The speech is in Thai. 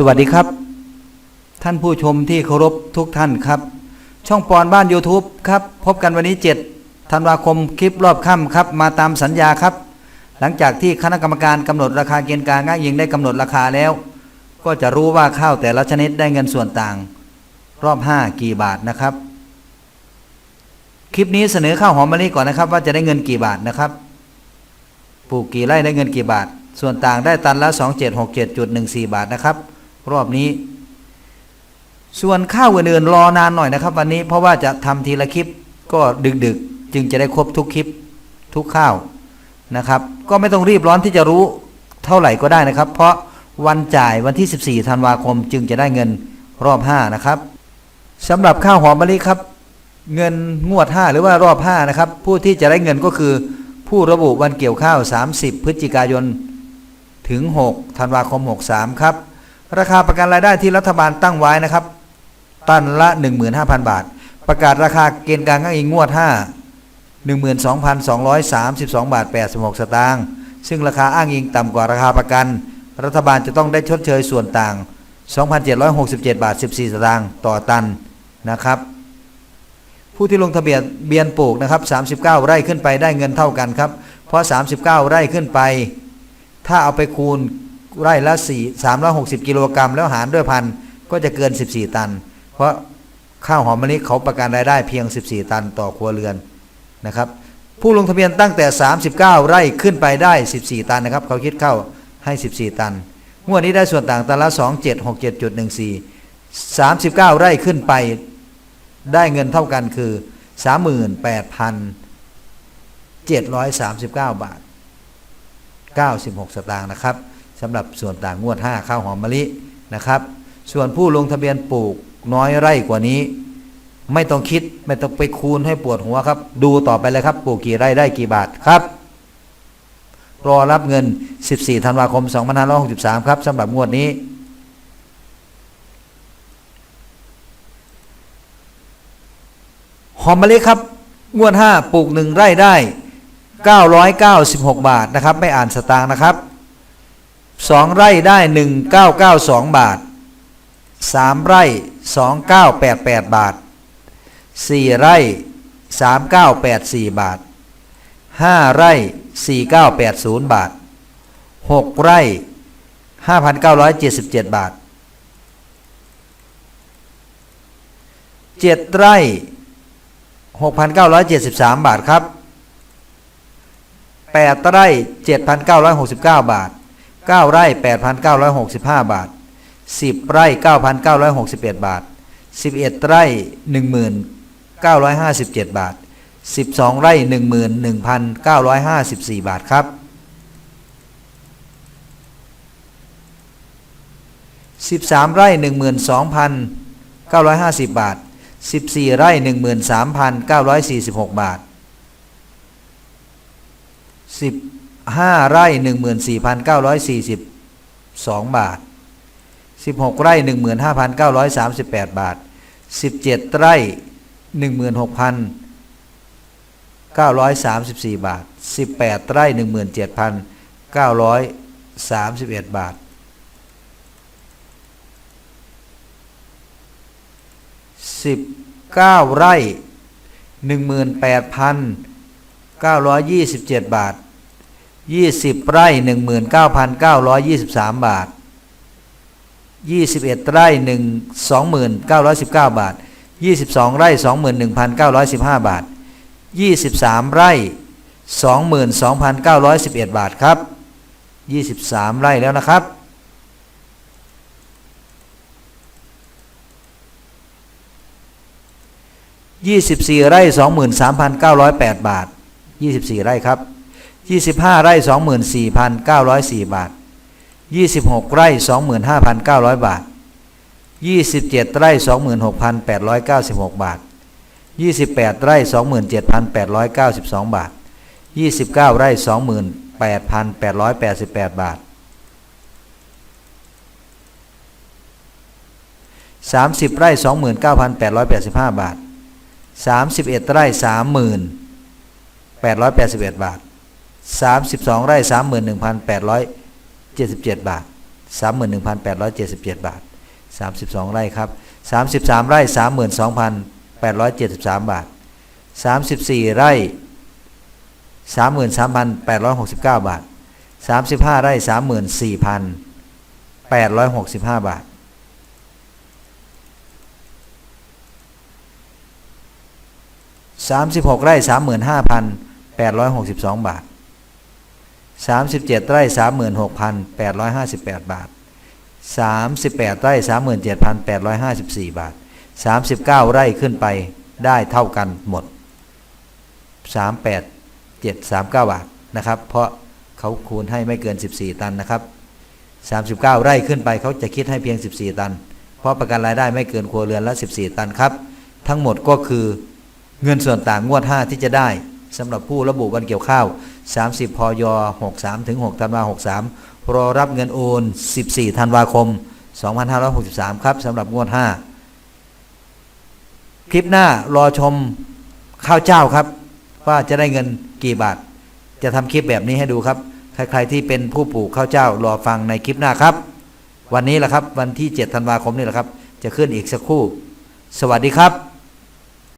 สวัสดีครับ ท่านผู้ชมที่เคารพทุกท่านครับ ช่องปอนบ้าน YouTube ครับ พบกันวันนี้ 7 ธันวาคมคลิปรอบค่ำครับ มาตามสัญญาครับ หลังจากที่คณะกรรมการกำหนดราคาเกณฑ์การง่ายยิงได้กำหนดราคาแล้ว ก็จะรู้ว่าข้าวแต่ละชนิดได้เงินส่วนต่าง รอบ 5 กี่บาทนะครับ คลิปนี้เสนอข้าวหอมมะลิก่อนนะครับ ว่าจะได้เงินกี่บาทนะครับปลูกกี่ไร่ได้เงินกี่บาท ส่วนต่างได้ตันละ 2767.14 บาทนะครับ รอบนี้ ส่วนข้าวอื่นๆรอนานหน่อยนะครับ วันนี้เพราะว่าจะทำทีละคลิปก็ดึกๆ จึงจะได้ครบทุกคลิปทุกข้าวนะครับ ก็ไม่ต้องรีบร้อนที่จะรู้เท่าไหร่ก็ได้นะครับ เพราะวันจ่ายวันที่ 14ธันวาคม จึงจะได้เงินรอบ 5 นะครับสำหรับข้าวหอมมะลิครับ เงินงวด 5 หรือว่ารอบ 5 นะครับ ผู้ที่จะได้เงินก็คือ ผู้ระบุวันเกี่ยวข้าว 30 พฤศจิกายน ถึง 6 ธันวาคม 63 ครับ ราคาประกันรายได้ที่รัฐบาลตั้งไว้นะครับ ตันละ 15,000 บาท ประกาศราคาเกณฑ์การอ้างอิงงวด 5 12,232 บาท 86 สตางค์ ซึ่งราคาอ้างอิงต่ำกว่าราคาประกัน รัฐบาลจะต้องได้ชดเชยส่วนต่าง 2,767 บาท 14 สตางค์ต่อตันนะครับ ผู้ที่ลงทะเบียนเบียนปลูกนะครับ 39 ไร่ขึ้นไปได้เงินเท่ากันครับ เพราะ 39 ไร่ขึ้นไป ถ้าเอาไปคูณ ไร่ละ4 360กิโลกรัมแล้วหารด้วยพันก็จะเกิน14ตัน เพราะข้าวหอมมะลิเขาประกันรายได้เพียง14ตันต่อครัวเรือนนะครับผู้ลงทะเบียนตั้งแต่ 39 ไร่ขึ้นไปได้ 14 ตันนะครับ เขาคิดเข้าให้ 14 ตัน งวดนี้ได้ส่วนต่างตันละ 2767.14 39 ไร่ขึ้นไป ได้เงินเท่ากันคือ 38,739 บาท 96 สตางค์นะครับ สำหรับส่วนต่างงวด 5 ข้าวหอมมะลินะครับ ส่วนผู้ลงทะเบียนปลูกน้อยไร่กว่านี้ ไม่ต้องคิดไม่ต้องไปคูณให้ปวดหัวครับ ดูต่อไปเลยครับ ปลูกกี่ไร่ได้กี่บาทครับ รอรับเงิน 14 ธันวาคม 2563 ครับสำหรับงวดนี้หอมมะลิครับงวด 5 ปลูก 1 ไร่ได้ 996 บาทนะครับ ไม่อ่านสตางค์นะครับ 2ไร่ได้1992บาท3ไร่2988บาท4ไร่3984บาท5ไร่4980บาท6ไร่5,977บาท7ไร่6,973บาทครับ8ไร่7,969บาท 9 ไร่ 8,965 บาท 10 ไร่ 9,961 บาท 11 ไร่11,957 บาท 12 ไร่ 11,954 บาทครับ 13 ไร่ 12,950 บาท 14 ไร่ 13,946 บาท 15ไร่14,942บาท16ไร่15,938บาท17ไร่16,934บาท18ไร่17,931บาท19ไร่18,927บาท 20 ไร่ 19,923 บาท 21 ไร่1 2919 บาท 22 ไร่ 21,915 บาท 23 ไร่ 22,911 บาทครับ 23 ไร่แล้วนะครับ24ไร่23,908บาท24ไร่ครับ 25 ไร่ 24,904 บาท 26 ไร่ 25,900 บาท 27 ไร่ 26,896 บาท 28 ไร่ 27,892 บาท 29 ไร่ 28,888 บาท 30 ไร่ 29,885 บาท 31 ไร่ 30,881 บาท 32 ไร่ 31,877 บาท 31,877 บาท 32 ไร่ครับ 33 ไร่ 32,873 บาท 34 ไร่ 33,869 บาท 35 ไร่ 34,865 บาท36 ไร่ 35,862 บาท 37 ไร่ 36,858 บาท 38 ไร่ 37,854 บาท 39 ไร่ขึ้นไปได้เท่ากันหมด 38 739 บาทนะครับ เพราะเขาคูณให้ไม่เกิน 14 ตันนะครับ 39 ไร่ขึ้นไปเขาจะคิดให้เพียง 14 ตัน เพราะประกันรายได้ไม่เกินครัวเรือนละ 14 ตันครับ ทั้งหมดก็คือเงินส่วนต่างงวด 5 ที่จะได้ สำหรับผู้ระบุวันเกี่ยวข้าว 30 พย 63 ถึง 6 ธันวา 63 รอรับเงินโอน 14 ธันวาคม 2563 ครับสำหรับงวด 5 คลิปหน้ารอชมข้าวเจ้าครับ ว่าจะได้เงินกี่บาท จะทำคลิปแบบนี้ให้ดูครับ ใคร ๆ ที่เป็นผู้ปลูกข้าวเจ้ารอฟังในคลิปหน้าครับ วันนี้แหละครับ วันที่ 7 ธันวาคมนี่แหละครับ จะขึ้นอีกสักครู่ สวัสดีครับ